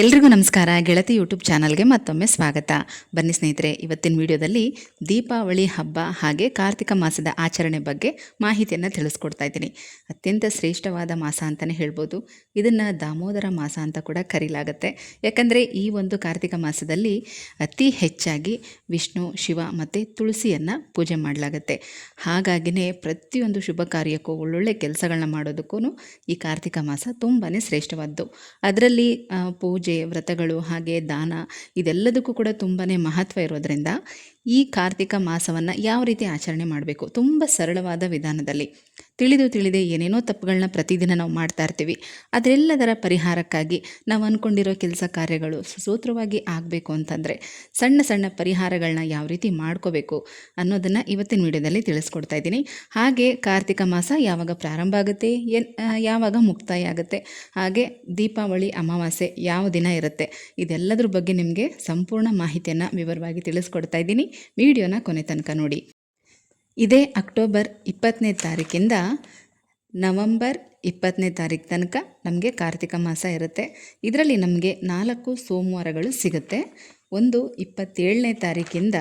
ಎಲ್ರಿಗೂ ನಮಸ್ಕಾರ. ಗೆಳತಿ ಯೂಟ್ಯೂಬ್ ಚಾನಲ್ಗೆ ಮತ್ತೊಮ್ಮೆ ಸ್ವಾಗತ. ಬನ್ನಿ ಸ್ನೇಹಿತರೆ ಇವತ್ತಿನ ವಿಡಿಯೋದಲ್ಲಿ ದೀಪಾವಳಿ ಹಬ್ಬ ಹಾಗೆ ಕಾರ್ತಿಕ ಮಾಸದ ಆಚರಣೆ ಬಗ್ಗೆ ಮಾಹಿತಿಯನ್ನು ತಿಳಿಸ್ಕೊಡ್ತಾ ಇದ್ದೀನಿ. ಅತ್ಯಂತ ಶ್ರೇಷ್ಠವಾದ ಮಾಸ ಅಂತಲೇ ಹೇಳ್ಬೋದು. ಇದನ್ನು ದಾಮೋದರ ಮಾಸ ಅಂತ ಕೂಡ ಕರೀಲಾಗತ್ತೆ. ಯಾಕಂದರೆ ಈ ಒಂದು ಕಾರ್ತಿಕ ಮಾಸದಲ್ಲಿ ಅತಿ ಹೆಚ್ಚಾಗಿ ವಿಷ್ಣು ಶಿವ ಮತ್ತು ತುಳಸಿಯನ್ನು ಪೂಜೆ ಮಾಡಲಾಗತ್ತೆ. ಹಾಗಾಗಿನೇ ಪ್ರತಿಯೊಂದು ಶುಭ ಕಾರ್ಯಕ್ಕೂ ಒಳ್ಳೊಳ್ಳೆ ಕೆಲಸಗಳನ್ನ ಮಾಡೋದಕ್ಕೂ ಈ ಕಾರ್ತಿಕ ಮಾಸ ತುಂಬಾ ಶ್ರೇಷ್ಠವಾದ್ದು. ಅದರಲ್ಲಿ ಆ, ಪೂಜೆ ವ್ರತಗಳು ಹಾಗೆ ದಾನ ಇದೆಲ್ಲದಕ್ಕೂ ಕೂಡ ತುಂಬಾ ಮಹತ್ವ ಇರೋದ್ರಿಂದ ಈ ಕಾರ್ತಿಕ ಮಾಸವನ್ನು ಯಾವ ರೀತಿ ಆಚರಣೆ ಮಾಡಬೇಕು? ತುಂಬ ಸರಳವಾದ ವಿಧಾನದಲ್ಲಿ. ತಿಳಿದು ತಿಳಿದೇ ಏನೇನೋ ತಪ್ಪುಗಳನ್ನ ಪ್ರತಿದಿನ ನಾವು ಮಾಡ್ತಾ ಇರ್ತೀವಿ. ಅದೆಲ್ಲದರ ಪರಿಹಾರಕ್ಕಾಗಿ ನಾವು ಅಂದ್ಕೊಂಡಿರೋ ಕೆಲಸ ಕಾರ್ಯಗಳು ಸುಸೂತ್ರವಾಗಿ ಆಗಬೇಕು ಅಂತಂದರೆ ಸಣ್ಣ ಸಣ್ಣ ಪರಿಹಾರಗಳನ್ನ ಯಾವ ರೀತಿ ಮಾಡ್ಕೋಬೇಕು ಅನ್ನೋದನ್ನು ಇವತ್ತಿನ ವಿಡಿಯೋದಲ್ಲಿ ತಿಳಿಸ್ಕೊಡ್ತಾ ಇದ್ದೀನಿ. ಹಾಗೆ ಕಾರ್ತಿಕ ಮಾಸ ಯಾವಾಗ ಪ್ರಾರಂಭ ಆಗುತ್ತೆ ಎನ್ ಯಾವಾಗ ಮುಕ್ತಾಯ ಆಗುತ್ತೆ, ಹಾಗೆ ದೀಪಾವಳಿ, ಅಮಾವಾಸ್ಯೆ ಯಾವ ದಿನ ಇರುತ್ತೆ, ಇದೆಲ್ಲದ್ರ ಬಗ್ಗೆ ನಿಮಗೆ ಸಂಪೂರ್ಣ ಮಾಹಿತಿಯನ್ನು ವಿವರವಾಗಿ ತಿಳಿಸ್ಕೊಡ್ತಾ ಇದ್ದೀನಿ. ವಿಡಿಯೋನ ಕೊನೆ ತನಕ ನೋಡಿ. ಇದೇ ಅಕ್ಟೋಬರ್ ಇಪ್ಪತ್ತನೇ ತಾರೀಕಿಂದ ನವಂಬರ್ ಇಪ್ಪತ್ತನೇ ತಾರೀಕು ತನಕ ನಮಗೆ ಕಾರ್ತಿಕ ಮಾಸ ಇರುತ್ತೆ. ಇದರಲ್ಲಿ ನಮಗೆ ನಾಲ್ಕು ಸೋಮವಾರಗಳು ಸಿಗುತ್ತೆ. ಒಂದು ಇಪ್ಪತ್ತೇಳನೇ ತಾರೀಕಿಂದ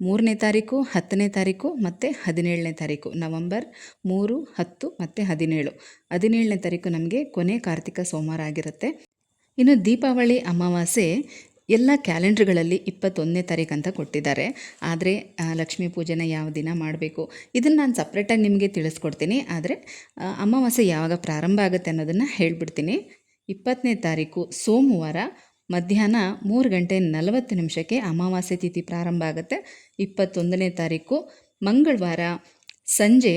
ಮೂರನೇ ತಾರೀಕು ಹತ್ತನೇ ತಾರೀಕು ಮತ್ತು ಹದಿನೇಳನೇ ತಾರೀಕು ನವಂಬರ್ ಮೂರು, ಹತ್ತು ಮತ್ತು ಹದಿನೇಳು. ಹದಿನೇಳನೇ ತಾರೀಕು ನಮಗೆ ಕೊನೆ ಕಾರ್ತಿಕ ಸೋಮವಾರ ಆಗಿರುತ್ತೆ. ಇನ್ನು ದೀಪಾವಳಿ ಅಮಾವಾಸ್ಯೆ ಎಲ್ಲ ಕ್ಯಾಲೆಂಡ್ರ್ಗಳಲ್ಲಿ ಇಪ್ಪತ್ತೊಂದನೇ ತಾರೀಕು ಅಂತ ಕೊಟ್ಟಿದ್ದಾರೆ. ಆದರೆ ಲಕ್ಷ್ಮೀ ಪೂಜೆನ ಯಾವ ದಿನ ಮಾಡಬೇಕು? ಇದನ್ನು ನಾನು ಸಪ್ರೇಟಾಗಿ ನಿಮಗೆ ತಿಳಿಸ್ಕೊಡ್ತೀನಿ. ಆದರೆ ಅಮಾವಾಸ್ಯೆ ಯಾವಾಗ ಪ್ರಾರಂಭ ಆಗುತ್ತೆ ಅನ್ನೋದನ್ನು ಹೇಳಿಬಿಡ್ತೀನಿ. ಇಪ್ಪತ್ತನೇ ತಾರೀಕು ಸೋಮವಾರ ಮಧ್ಯಾಹ್ನ ಮೂರು ಗಂಟೆ ನಲವತ್ತು ನಿಮಿಷಕ್ಕೆ ಅಮಾವಾಸ್ಯೆ ತಿಥಿ ಪ್ರಾರಂಭ ಆಗುತ್ತೆ. ಇಪ್ಪತ್ತೊಂದನೇ ತಾರೀಕು ಮಂಗಳವಾರ ಸಂಜೆ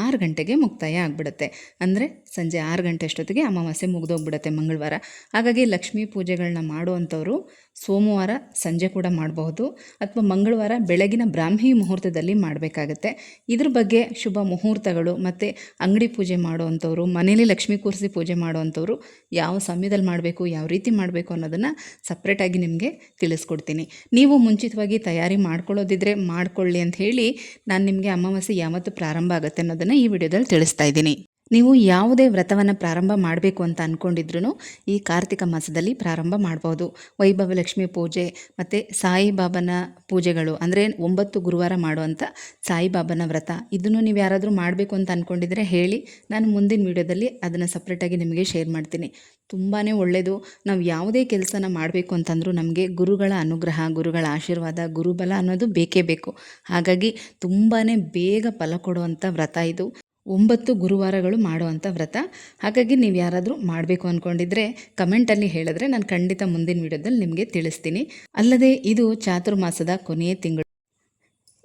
ಆರು ಗಂಟೆಗೆ ಮುಕ್ತಾಯ ಆಗಿಬಿಡುತ್ತೆ. ಅಂದರೆ ಸಂಜೆ ಆರು ಗಂಟೆ ಅಷ್ಟೊತ್ತಿಗೆ ಅಮಾವಾಸ್ಯೆ ಮುಗಿದೋಗ್ಬಿಡುತ್ತೆ ಮಂಗಳವಾರ. ಹಾಗಾಗಿ ಲಕ್ಷ್ಮೀ ಪೂಜೆಗಳನ್ನ ಮಾಡುವಂಥವ್ರು ಸೋಮವಾರ ಸಂಜೆ ಕೂಡ ಮಾಡಬಹುದು. ಅಥವಾ ಮಂಗಳವಾರ ಬೆಳಗಿನ ಬ್ರಾಹ್ಮಿ ಮುಹೂರ್ತದಲ್ಲಿ ಮಾಡಬೇಕಾಗತ್ತೆ. ಇದ್ರ ಬಗ್ಗೆ ಶುಭ ಮುಹೂರ್ತಗಳು ಮತ್ತು ಅಂಗಡಿ ಪೂಜೆ ಮಾಡುವಂಥವ್ರು ಮನೇಲಿ ಲಕ್ಷ್ಮೀ ಕೂರಿಸಿ ಪೂಜೆ ಮಾಡುವಂಥವ್ರು ಯಾವ ಸಮಯದಲ್ಲಿ ಮಾಡಬೇಕು, ಯಾವ ರೀತಿ ಮಾಡಬೇಕು ಅನ್ನೋದನ್ನು ಸಪ್ರೇಟಾಗಿ ನಿಮಗೆ ತಿಳಿಸ್ಕೊಡ್ತೀನಿ. ನೀವು ಮುಂಚಿತವಾಗಿ ತಯಾರಿ ಮಾಡ್ಕೊಳ್ಳೋದಿದ್ರೆ ಮಾಡ್ಕೊಳ್ಳಿ ಅಂತ ಹೇಳಿ ನಾನು ನಿಮಗೆ ಅಮಾವಾಸ್ಯೆ ಯಾವತ್ತು ಪ್ರಾರಂಭ ಆಗುತ್ತೆ ಅನ್ನೋದನ್ನು ಈ ವಿಡಿಯೋದಲ್ಲಿ ತಿಳಿಸ್ತಾ ಇದ್ದೀನಿ. ನೀವು ಯಾವುದೇ ವ್ರತವನ್ನು ಪ್ರಾರಂಭ ಮಾಡಬೇಕು ಅಂತ ಅಂದ್ಕೊಂಡಿದ್ರು ಈ ಕಾರ್ತಿಕ ಮಾಸದಲ್ಲಿ ಪ್ರಾರಂಭ ಮಾಡ್ಬೋದು. ವೈಭವ ಲಕ್ಷ್ಮಿ ಪೂಜೆ ಮತ್ತು ಸಾಯಿಬಾಬನ ಪೂಜೆಗಳು ಅಂದರೆ ಒಂಬತ್ತು ಗುರುವಾರ ಮಾಡುವಂಥ ಸಾಯಿಬಾಬನ ವ್ರತ. ಇದನ್ನು ನೀವು ಯಾರಾದರೂ ಮಾಡಬೇಕು ಅಂತ ಅಂದ್ಕೊಂಡಿದ್ರೆ ಹೇಳಿ. ನಾನು ಮುಂದಿನ ವಿಡಿಯೋದಲ್ಲಿ ಅದನ್ನು ಸಪ್ರೇಟಾಗಿ ನಿಮಗೆ ಶೇರ್ ಮಾಡ್ತೀನಿ. ತುಂಬಾ ಒಳ್ಳೆಯದು ನಾವು ಯಾವುದೇ ಕೆಲಸನ ಮಾಡಬೇಕು ಅಂತಂದರೂ ನಮಗೆ ಗುರುಗಳ ಅನುಗ್ರಹ, ಗುರುಗಳ ಆಶೀರ್ವಾದ, ಗುರುಬಲ ಅನ್ನೋದು ಬೇಕೇ ಬೇಕು. ಹಾಗಾಗಿ ತುಂಬಾ ಬೇಗ ಫಲ ಕೊಡುವಂಥ ವ್ರತ ಇದು. ಒಂಬತ್ತು ಗುರುವಾರಗಳು ಮಾಡುವಂಥ ವ್ರತ. ಹಾಗಾಗಿ ನೀವು ಯಾರಾದರೂ ಮಾಡಬೇಕು ಅಂದ್ಕೊಂಡಿದ್ರೆ ಕಮೆಂಟಲ್ಲಿ ಹೇಳಿದ್ರೆ ನಾನು ಖಂಡಿತ ಮುಂದಿನ ವಿಡಿಯೋದಲ್ಲಿ ನಿಮಗೆ ತಿಳಿಸ್ತೀನಿ. ಅಲ್ಲದೆ ಇದು ಚಾತುರ್ಮಾಸದ ಕೊನೆಯ ತಿಂಗಳು.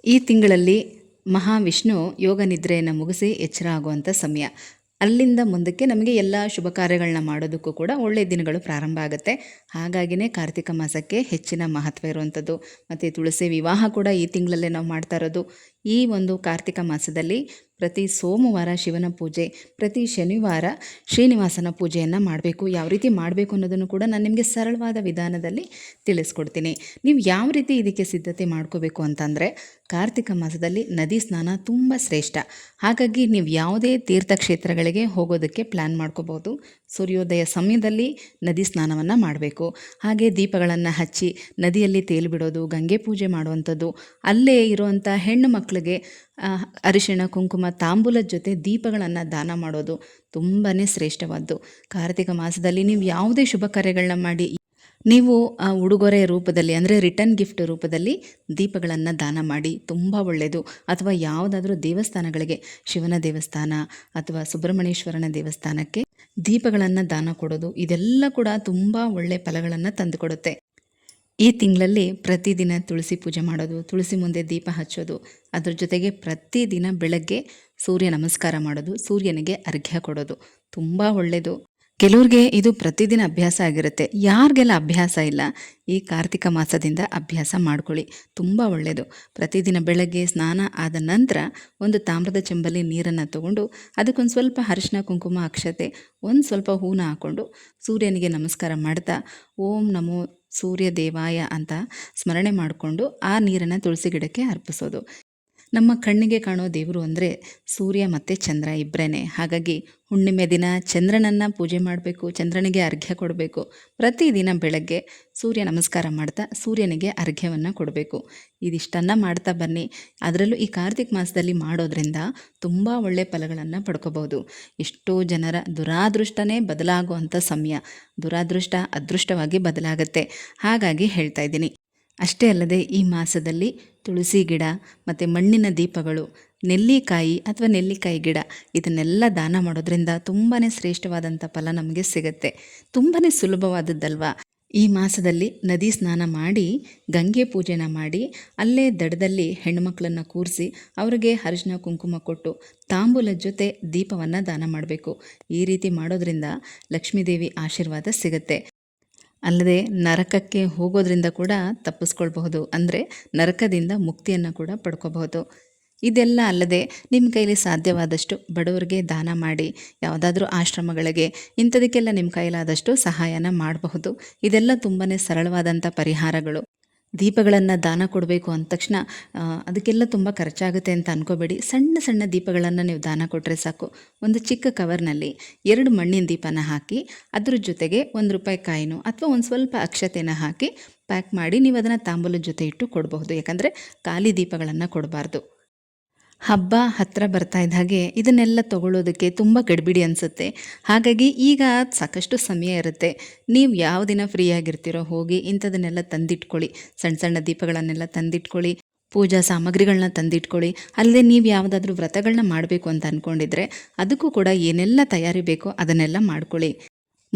ಈ ತಿಂಗಳಲ್ಲಿ ಮಹಾವಿಷ್ಣು ಯೋಗ ನಿದ್ರೆಯನ್ನು ಮುಗಿಸಿ ಎಚ್ಚರ ಆಗುವಂಥ ಸಮಯ. ಅಲ್ಲಿಂದ ಮುಂದಕ್ಕೆ ನಮಗೆ ಎಲ್ಲ ಶುಭ ಕಾರ್ಯಗಳನ್ನ ಮಾಡೋದಕ್ಕೂ ಕೂಡ ಒಳ್ಳೆಯ ದಿನಗಳು ಪ್ರಾರಂಭ ಆಗುತ್ತೆ. ಹಾಗಾಗಿನೇ ಕಾರ್ತಿಕ ಮಾಸಕ್ಕೆ ಹೆಚ್ಚಿನ ಮಹತ್ವ ಇರುವಂಥದ್ದು ಮತ್ತು ತುಳಸಿ ವಿವಾಹ ಕೂಡ ಈ ತಿಂಗಳಲ್ಲೇ ನಾವು ಮಾಡ್ತಾ ಇರೋದು. ಈ ಒಂದು ಕಾರ್ತಿಕ ಮಾಸದಲ್ಲಿ ಪ್ರತಿ ಸೋಮವಾರ ಶಿವನ ಪೂಜೆ, ಪ್ರತಿ ಶನಿವಾರ ಶ್ರೀನಿವಾಸನ ಪೂಜೆಯನ್ನು ಮಾಡಬೇಕು. ಯಾವ ರೀತಿ ಮಾಡಬೇಕು ಅನ್ನೋದನ್ನು ಕೂಡ ನಾನು ನಿಮಗೆ ಸರಳವಾದ ವಿಧಾನದಲ್ಲಿ ತಿಳಿಸ್ಕೊಡ್ತೀನಿ. ನೀವು ಯಾವ ರೀತಿ ಇದಕ್ಕೆ ಸಿದ್ಧತೆ ಮಾಡ್ಕೋಬೇಕು ಅಂತಂದರೆ, ಕಾರ್ತಿಕ ಮಾಸದಲ್ಲಿ ನದಿ ಸ್ನಾನ ತುಂಬ ಶ್ರೇಷ್ಠ. ಹಾಗಾಗಿ ನೀವು ಯಾವುದೇ ತೀರ್ಥಕ್ಷೇತ್ರಗಳಿಗೆ ಹೋಗೋದಕ್ಕೆ ಪ್ಲ್ಯಾನ್ ಮಾಡ್ಕೋಬೋದು ಸೂರ್ಯೋದಯ ಸಮಯದಲ್ಲಿ ನದಿ ಸ್ನಾನವನ್ನು ಮಾಡಬೇಕು. ಹಾಗೆ ದೀಪಗಳನ್ನು ಹಚ್ಚಿ ನದಿಯಲ್ಲಿ ತೇಲು ಬಿಡೋದು, ಗಂಗೆ ಪೂಜೆ ಮಾಡುವಂಥದ್ದು, ಅಲ್ಲೇ ಇರುವಂಥ ಹೆಣ್ಣು ಮಕ್ಕಳಿಗೆ ಅರಿಶಿಣ, ಕುಂಕುಮ, ತಾಂಬೂಲದ ಜೊತೆ ದೀಪಗಳನ್ನು ದಾನ ಮಾಡೋದು ತುಂಬಾ ಶ್ರೇಷ್ಠವಾದ್ದು. ಕಾರ್ತಿಕ ಮಾಸದಲ್ಲಿ ನೀವು ಯಾವುದೇ ಶುಭ ಕಾರ್ಯಗಳನ್ನ ಮಾಡಿ ನೀವು ಆ ಉಡುಗೊರೆ ರೂಪದಲ್ಲಿ, ಅಂದರೆ ರಿಟರ್ನ್ ಗಿಫ್ಟ್ ರೂಪದಲ್ಲಿ ದೀಪಗಳನ್ನು ದಾನ ಮಾಡಿ, ತುಂಬ ಒಳ್ಳೆಯದು ಅಥವಾ ಯಾವುದಾದ್ರೂ ದೇವಸ್ಥಾನಗಳಿಗೆ, ಶಿವನ ದೇವಸ್ಥಾನ ಅಥವಾ ಸುಬ್ರಹ್ಮಣ್ಯೇಶ್ವರನ ದೇವಸ್ಥಾನಕ್ಕೆ ದೀಪಗಳನ್ನು ದಾನ ಕೊಡೋದು, ಇದೆಲ್ಲ ಕೂಡ ತುಂಬ ಒಳ್ಳೆಯ ಫಲಗಳನ್ನು ತಂದುಕೊಡುತ್ತೆ. ಈ ತಿಂಗಳಲ್ಲಿ ಪ್ರತಿದಿನ ತುಳಸಿ ಪೂಜೆ ಮಾಡೋದು, ತುಳಸಿ ಮುಂದೆ ದೀಪ ಹಚ್ಚೋದು, ಅದ್ರ ಜೊತೆಗೆ ಪ್ರತಿದಿನ ಬೆಳಗ್ಗೆ ಸೂರ್ಯ ನಮಸ್ಕಾರ ಮಾಡೋದು, ಸೂರ್ಯನಿಗೆ ಅರ್ಘ್ಯ ಕೊಡೋದು, ತುಂಬ ಒಳ್ಳೆಯದು ಕೆಲವ್ರಿಗೆ ಇದು ಪ್ರತಿದಿನ ಅಭ್ಯಾಸ ಆಗಿರುತ್ತೆ. ಯಾರಿಗೆಲ್ಲ ಅಭ್ಯಾಸ ಇಲ್ಲ, ಈ ಕಾರ್ತಿಕ ಮಾಸದಿಂದ ಅಭ್ಯಾಸ ಮಾಡ್ಕೊಳ್ಳಿ. ತುಂಬ ಒಳ್ಳೆಯದು ಪ್ರತಿದಿನ ಬೆಳಗ್ಗೆ ಸ್ನಾನ ಆದ ನಂತರ ಒಂದು ತಾಮ್ರದ ಚೆಂಬಲ್ಲಿ ನೀರನ್ನು ತಗೊಂಡು, ಅದಕ್ಕೊಂದು ಸ್ವಲ್ಪ ಅರಿಶಿನ ಕುಂಕುಮ, ಅಕ್ಷತೆ, ಒಂದು ಸ್ವಲ್ಪ ಹೂನ ಹಾಕ್ಕೊಂಡು ಸೂರ್ಯನಿಗೆ ನಮಸ್ಕಾರ ಮಾಡ್ತಾ, ಓಂ ನಮೋ ಸೂರ್ಯ ದೇವಾಯ ಅಂತ ಸ್ಮರಣೆ ಮಾಡಿಕೊಂಡು ಆ ನೀರನ್ನು ತುಳಸಿ ಗಿಡಕ್ಕೆ ಅರ್ಪಿಸೋದು. ನಮ್ಮ ಕಣ್ಣಿಗೆ ಕಾಣೋ ದೇವರು ಅಂದರೆ ಸೂರ್ಯ ಮತ್ತು ಚಂದ್ರ ಇಬ್ಬರೇ ಹಾಗಾಗಿ ಹುಣ್ಣಿಮೆ ದಿನ ಚಂದ್ರನನ್ನು ಪೂಜೆ ಮಾಡಬೇಕು, ಚಂದ್ರನಿಗೆ ಅರ್ಘ್ಯ ಕೊಡಬೇಕು. ಪ್ರತಿದಿನ ಬೆಳಗ್ಗೆ ಸೂರ್ಯ ನಮಸ್ಕಾರ ಮಾಡ್ತಾ ಸೂರ್ಯನಿಗೆ ಅರ್ಘ್ಯವನ್ನು ಕೊಡಬೇಕು. ಇದಿಷ್ಟನ್ನು ಮಾಡ್ತಾ ಬನ್ನಿ. ಅದರಲ್ಲೂ ಈ ಕಾರ್ತಿಕ್ ಮಾಸದಲ್ಲಿ ಮಾಡೋದ್ರಿಂದ ತುಂಬ ಒಳ್ಳೆಯ ಫಲಗಳನ್ನು ಪಡ್ಕೋಬೋದು ಎಷ್ಟೋ ಜನರ ದುರಾದೃಷ್ಟನೇ ಬದಲಾಗುವಂಥ ಸಮಯ. ದುರಾದೃಷ್ಟ ಅದೃಷ್ಟವಾಗಿ ಬದಲಾಗುತ್ತೆ. ಹಾಗಾಗಿ ಹೇಳ್ತಾ ಇದ್ದೀನಿ. ಅಷ್ಟೇ ಅಲ್ಲದೆ ಈ ಮಾಸದಲ್ಲಿ ತುಳಸಿ ಗಿಡ, ಮತ್ತು ಮಣ್ಣಿನ ದೀಪಗಳು, ನೆಲ್ಲಿಕಾಯಿ ಅಥವಾ ನೆಲ್ಲಿಕಾಯಿ ಗಿಡ, ಇದನ್ನೆಲ್ಲ ದಾನ ಮಾಡೋದ್ರಿಂದ ತುಂಬಾ ಶ್ರೇಷ್ಠವಾದಂಥ ಫಲ ನಮಗೆ ಸಿಗುತ್ತೆ. ತುಂಬಾ ಸುಲಭವಾದದ್ದಲ್ವಾ? ಈ ಮಾಸದಲ್ಲಿ ನದಿ ಸ್ನಾನ ಮಾಡಿ, ಗಂಗೆ ಪೂಜೆನ ಮಾಡಿ, ಅಲ್ಲೇ ದಡದಲ್ಲಿ ಹೆಣ್ಣುಮಕ್ಕಳನ್ನು ಕೂರಿಸಿ, ಅವರಿಗೆ ಅರಿಶಿನ ಕುಂಕುಮ ಕೊಟ್ಟು ತಾಂಬೂಲ ಜೊತೆ ದೀಪವನ್ನು ದಾನ ಮಾಡಬೇಕು. ಈ ರೀತಿ ಮಾಡೋದ್ರಿಂದ ಲಕ್ಷ್ಮೀದೇವಿ ಆಶೀರ್ವಾದ ಸಿಗುತ್ತೆ. ಅಲ್ಲದೆ ನರಕಕ್ಕೆ ಹೋಗೋದ್ರಿಂದ ಕೂಡ ತಪ್ಪಿಸ್ಕೊಳ್ಬಹುದು. ಅಂದರೆ ನರಕದಿಂದ ಮುಕ್ತಿಯನ್ನು ಕೂಡ ಪಡ್ಕೋಬಹುದು. ಇದೆಲ್ಲ ಅಲ್ಲದೆ ನಿಮ್ಮ ಕೈಲಿ ಸಾಧ್ಯವಾದಷ್ಟು ಬಡವರಿಗೆ ದಾನ ಮಾಡಿ, ಯಾವುದಾದ್ರೂ ಆಶ್ರಮಗಳಿಗೆ, ಇಂಥದಕ್ಕೆಲ್ಲ ನಿಮ್ಮ ಕೈಲಾದಷ್ಟು ಸಹಾಯನ ಮಾಡಬಹುದು. ಇದೆಲ್ಲ ತುಂಬಾ ಸರಳವಾದಂಥ ಪರಿಹಾರಗಳು. ದೀಪಗಳನ್ನು ದಾನ ಕೊಡಬೇಕು ಅಂದ ತಕ್ಷಣ ಅದಕ್ಕೆಲ್ಲ ತುಂಬ ಖರ್ಚಾಗುತ್ತೆ ಅಂತ ಅನ್ಕೋಬೇಡಿ. ಸಣ್ಣ ಸಣ್ಣ ದೀಪಗಳನ್ನು ನೀವು ದಾನ ಕೊಟ್ಟರೆ ಸಾಕು. ಒಂದು ಚಿಕ್ಕ ಕವರ್ನಲ್ಲಿ ಎರಡು ಮಣ್ಣಿನ ದೀಪನ ಹಾಕಿ, ಅದ್ರ ಜೊತೆಗೆ ಒಂದು ರೂಪಾಯಿ ಕಾಯಿನೋ ಅಥವಾ ಒಂದು ಸ್ವಲ್ಪ ಅಕ್ಷತೆನ ಹಾಕಿ, ಪ್ಯಾಕ್ ಮಾಡಿ ನೀವು ಅದನ್ನು ತಾಂಬೂಲದ ಜೊತೆ ಇಟ್ಟು ಕೊಡಬಹುದು. ಯಾಕಂದರೆ ಖಾಲಿ ದೀಪಗಳನ್ನು ಕೊಡಬಾರ್ದು. ಹಬ್ಬ ಹತ್ತಿರ ಬರ್ತಾ ಇದ್ದ ಹಾಗೆ ಇದನ್ನೆಲ್ಲ ತಗೊಳ್ಳೋದಕ್ಕೆ ತುಂಬ ಗಡಿಬಿಡಿ ಅನಿಸುತ್ತೆ. ಹಾಗಾಗಿ ಈಗ ಸಾಕಷ್ಟು ಸಮಯ ಇರುತ್ತೆ. ನೀವು ಯಾವ ದಿನ ಫ್ರೀ ಆಗಿರ್ತೀರೋ ಹೋಗಿ ಇಂಥದನ್ನೆಲ್ಲ ತಂದಿಟ್ಕೊಳ್ಳಿ. ಸಣ್ಣ ಸಣ್ಣ ದೀಪಗಳನ್ನೆಲ್ಲ ತಂದಿಟ್ಕೊಳ್ಳಿ. ಪೂಜಾ ಸಾಮಗ್ರಿಗಳನ್ನ ತಂದಿಟ್ಕೊಳ್ಳಿ. ಅಲ್ಲದೆ ನೀವು ಯಾವುದಾದ್ರೂ ವ್ರತಗಳನ್ನ ಮಾಡಬೇಕು ಅಂತ ಅಂದ್ಕೊಂಡಿದ್ರೆ ಅದಕ್ಕೂ ಕೂಡ ಏನೆಲ್ಲ ತಯಾರಿ ಬೇಕೋ ಅದನ್ನೆಲ್ಲ ಮಾಡ್ಕೊಳ್ಳಿ.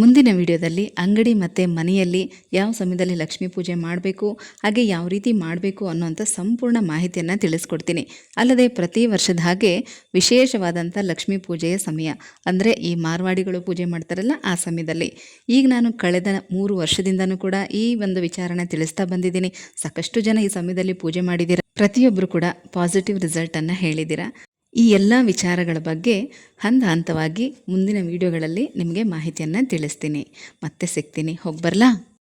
ಮುಂದಿನ ವಿಡಿಯೋದಲ್ಲಿ ಅಂಗಡಿ ಮತ್ತು ಮನೆಯಲ್ಲಿ ಯಾವ ಸಮಯದಲ್ಲಿ ಲಕ್ಷ್ಮೀ ಪೂಜೆ ಮಾಡಬೇಕು, ಹಾಗೆ ಯಾವ ರೀತಿ ಮಾಡಬೇಕು ಅನ್ನೋಂಥ ಸಂಪೂರ್ಣ ಮಾಹಿತಿಯನ್ನು ತಿಳಿಸ್ಕೊಡ್ತೀನಿ. ಅಲ್ಲದೆ ಪ್ರತಿ ವರ್ಷದ ಹಾಗೆ ವಿಶೇಷವಾದಂಥ ಲಕ್ಷ್ಮೀ ಪೂಜೆಯ ಸಮಯ, ಅಂದರೆ ಈ ಮಾರ್ವಾಡಿಗಳು ಪೂಜೆ ಮಾಡ್ತಾರಲ್ಲ ಆ ಸಮಯದಲ್ಲಿ. ಈಗ ನಾನು ಕಳೆದ ಮೂರು ವರ್ಷದಿಂದನೂ ಕೂಡ ಈ ಒಂದು ವಿಚಾರನ ತಿಳಿಸ್ತಾ ಬಂದಿದ್ದೀನಿ. ಸಾಕಷ್ಟು ಜನ ಈ ಸಮಯದಲ್ಲಿ ಪೂಜೆ ಮಾಡಿದ್ದೀರ? ಪ್ರತಿಯೊಬ್ಬರು ಕೂಡ ಪಾಸಿಟಿವ್ ರಿಸಲ್ಟನ್ನು ಹೇಳಿದ್ದೀರಾ? ಈ ಎಲ್ಲ ವಿಚಾರಗಳ ಬಗ್ಗೆ ಹಂತ ಹಂತವಾಗಿ ಮುಂದಿನ ವಿಡಿಯೋಗಳಲ್ಲಿ ನಿಮಗೆ ಮಾಹಿತಿಯನ್ನು ತಿಳಿಸ್ತೀನಿ. ಮತ್ತೆ ಸಿಗ್ತೀನಿ. ಹೋಗಿ ಬರಲಾ